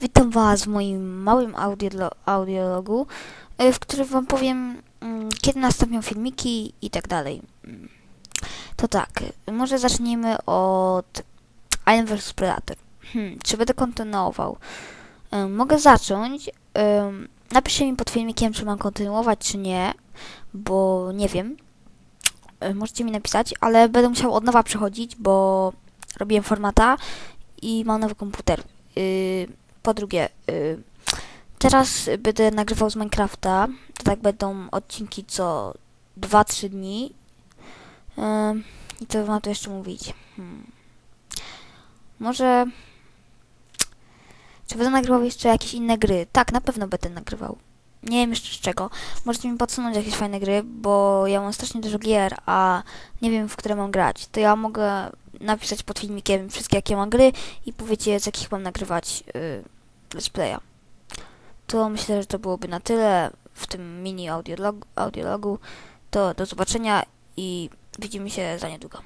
Witam Was w moim małym audiolo- audiologu, y, w którym Wam powiem, mm, kiedy nastąpią filmiki i tak dalej. Mm. To tak, y, może zacznijmy od Alien vs Predator. Hmm, czy będę kontynuował? Ym, mogę zacząć. Ym, napiszcie mi pod filmikiem, czy mam kontynuować, czy nie, bo nie wiem. Y, możecie mi napisać, ale będę musiał od nowa przechodzić, bo robiłem formata i mam nowy komputer. Y, po drugie, y, teraz będę nagrywał z Minecrafta. To tak będą odcinki co 2-3 dni. Ym, I co mam tu jeszcze mówić? Hmm. Może. Czy będę nagrywał jeszcze jakieś inne gry? Tak, na pewno będę nagrywał. Nie wiem jeszcze z czego. Możecie mi podsunąć jakieś fajne gry, bo ja mam strasznie dużo gier, a nie wiem w które mam grać. To ja mogę napisać pod filmikiem wszystkie jakie mam gry i powiecie z jakich mam nagrywać yy, let's playa. To myślę, że to byłoby na tyle w tym mini audiolog audiologu. To do zobaczenia i widzimy się za niedługo.